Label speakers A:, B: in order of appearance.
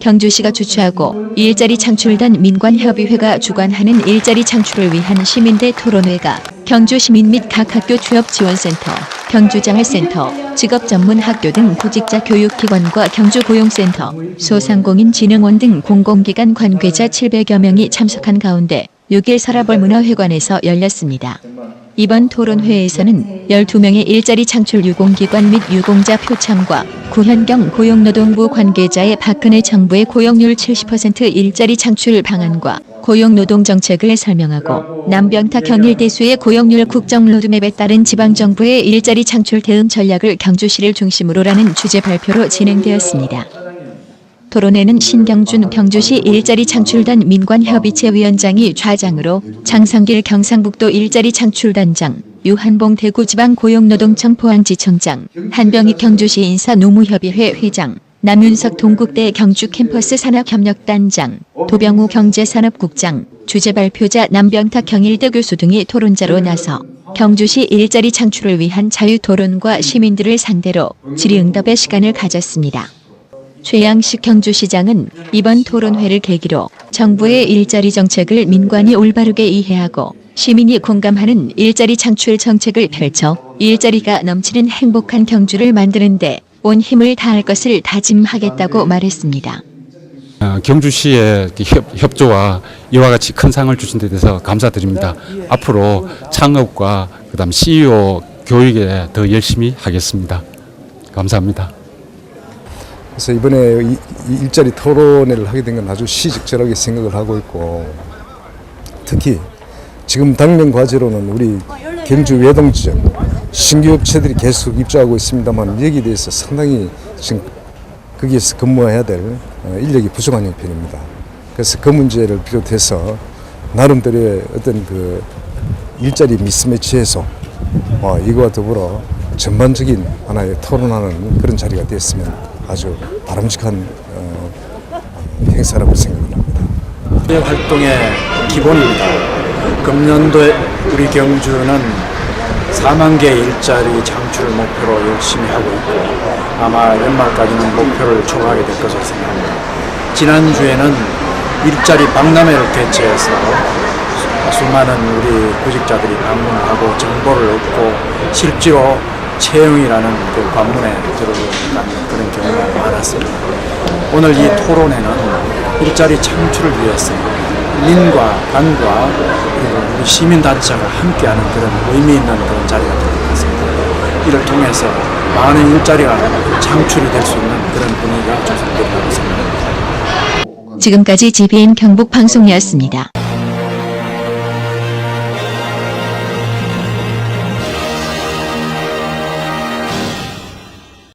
A: 경주시가 주최하고 일자리 창출단 민관협의회가 주관하는 일자리 창출을 위한 시민대 토론회가 경주 시민 및 각 학교 취업지원센터, 경주장학센터, 직업전문학교 등 구직자 교육기관과 경주고용센터, 소상공인진흥원 등 공공기관 관계자 700여 명이 참석한 가운데 6일 서라벌 문화회관에서 열렸습니다. 이번 토론회에서는 12명의 일자리 창출 유공기관 및 유공자 표창과 구현경 고용노동부 관계자의 박근혜 정부의 고용률 70% 일자리 창출 방안과 고용노동 정책을 설명하고 남병탁 경일대수의 고용률 국정 로드맵에 따른 지방정부의 일자리 창출 대응 전략을 경주시를 중심으로라는 주제 발표로 진행되었습니다. 토론회는 신경준 경주시 일자리 창출단 민관협의체 위원장이 좌장으로 장성길 경상북도 일자리 창출단장, 유한봉 대구지방 고용노동청 포항지청장, 한병희 경주시 인사노무협의회 회장, 남윤석 동국대 경주 캠퍼스 산학협력단장, 도병우 경제산업국장, 주제 발표자 남병탁 경일대 교수 등이 토론자로 나서 경주시 일자리 창출을 위한 자유 토론과 시민들을 상대로 질의응답의 시간을 가졌습니다. 최양식 경주시장은 이번 토론회를 계기로 정부의 일자리 정책을 민관이 올바르게 이해하고 시민이 공감하는 일자리 창출 정책을 펼쳐 일자리가 넘치는 행복한 경주를 만드는데 온 힘을 다할 것을 다짐하겠다고 말했습니다.
B: 어, 경주시의 협조와 이와 같이 큰 상을 주신 데 대해서 감사드립니다. 앞으로 창업과 그다음 CEO 교육에 더 열심히 하겠습니다. 감사합니다.
C: 그래서 이번에 이, 이 일자리 토론회를 하게 된 건 아주 시적절하게 생각을 하고 있고 특히 지금 당면 과제로는 우리 경주 외동 지역 신규 업체들이 계속 입주하고 있습니다만 여기에 대해서 상당히 지금 거기에서 근무해야 될 어, 인력이 부족한 형편입니다. 그래서 그 문제를 비롯해서 나름대로의 어떤 그 일자리 미스매치에서 어, 이거와 더불어 전반적인 하나의 토론하는 그런 자리가 됐으면 아주 바람직한 어, 행사라고 생각을 합니다.
D: 의 활동의 기본입니다. 금년도에 우리 경주는 4만 개의 일자리 창출을 목표로 열심히 하고 있고 아마 연말까지는 목표를 초과하게 될 것으로 생각합니다. 지난주에는 일자리 박람회를 개최해서 수- 수많은 우리 구직자들이 방문을 하고 정보를 얻고 실제로 채용이라는 그 관문에 들어가는 그런 경우가 많았습니다. 오늘 이 토론회는 일자리 창출을 위해서 민과 관과 그리고 우리 시민단체가 함께하는 그런 의미 있는 그런 자리가 될 것 같습니다. 이를 통해서 많은 일자리가 창출이 될 수 있는 그런 분위기가 조성된다고 생각합니다.
A: 지금까지 GBN 경북 방송이었습니다.